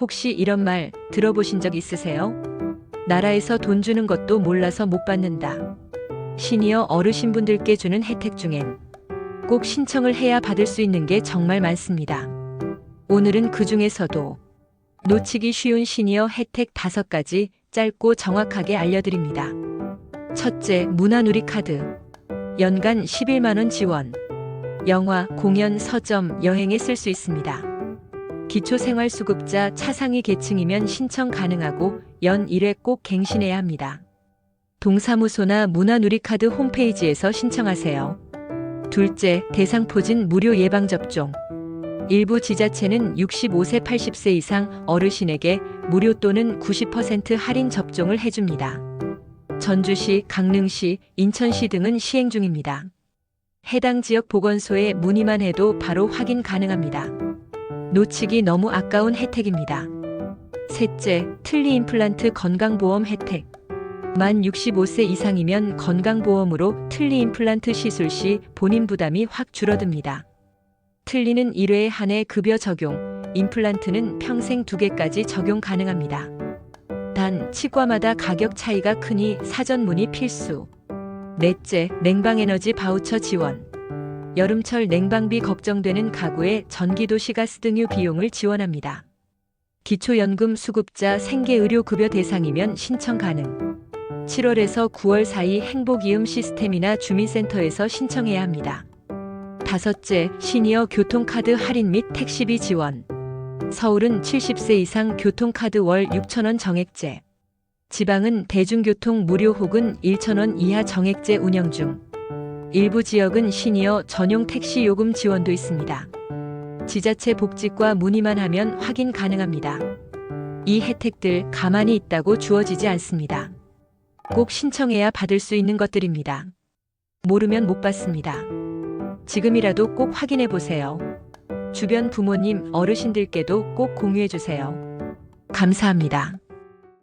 혹시 이런 말 들어보신 적 있으세요? 나라에서 돈 주는 것도 몰라서 못 받는다. 시니어 어르신분들께 주는 혜택 중엔 꼭 신청을 해야 받을 수 있는 게 정말 많습니다. 오늘은 그 중에서도 놓치기 쉬운 시니어 혜택 5가지 짧고 정확하게 알려드립니다. 첫째, 문화누리 카드. 연간 11만원 지원. 영화, 공연, 서점, 여행에 쓸 수 있습니다. 기초생활수급자 차상위 계층이면 신청 가능하고 연 1회 꼭 갱신해야 합니다. 동사무소나 문화누리카드 홈페이지에서 신청하세요. 둘째, 대상포진 무료 예방접종. 일부 지자체는 65세 80세 이상 어르신에게 무료 또는 90% 할인 접종을 해줍니다. 전주시, 강릉시, 인천시 등은 시행 중입니다. 해당 지역 보건소에 문의만 해도 바로 확인 가능합니다. 놓치기 너무 아까운 혜택입니다. 셋째, 틀니 임플란트 건강보험 혜택. 만 65세 이상이면 건강보험으로 틀니 임플란트 시술 시 본인 부담이 확 줄어듭니다. 틀니는 1회에 한해 급여 적용, 임플란트는 평생 2개까지 적용 가능합니다. 단, 치과마다 가격 차이가 크니 사전 문의 필수. 넷째, 냉방에너지 바우처 지원. 여름철 냉방비 걱정되는 가구에 전기도시 가스 등유 비용을 지원합니다. 기초연금 수급자 생계의료급여 대상이면 신청 가능. 7월에서 9월 사이 행복이음 시스템이나 주민센터에서 신청해야 합니다. 다섯째, 시니어 교통카드 할인 및 택시비 지원. 서울은 70세 이상 교통카드 월 6천원 정액제. 지방은 대중교통 무료 혹은 1천원 이하 정액제 운영 중. 일부 지역은 시니어 전용 택시 요금 지원도 있습니다. 지자체 복지과 문의만 하면 확인 가능합니다. 이 혜택들 가만히 있다고 주어지지 않습니다. 꼭 신청해야 받을 수 있는 것들입니다. 모르면 못 받습니다. 지금이라도 꼭 확인해 보세요. 주변 부모님, 어르신들께도 꼭 공유해 주세요. 감사합니다.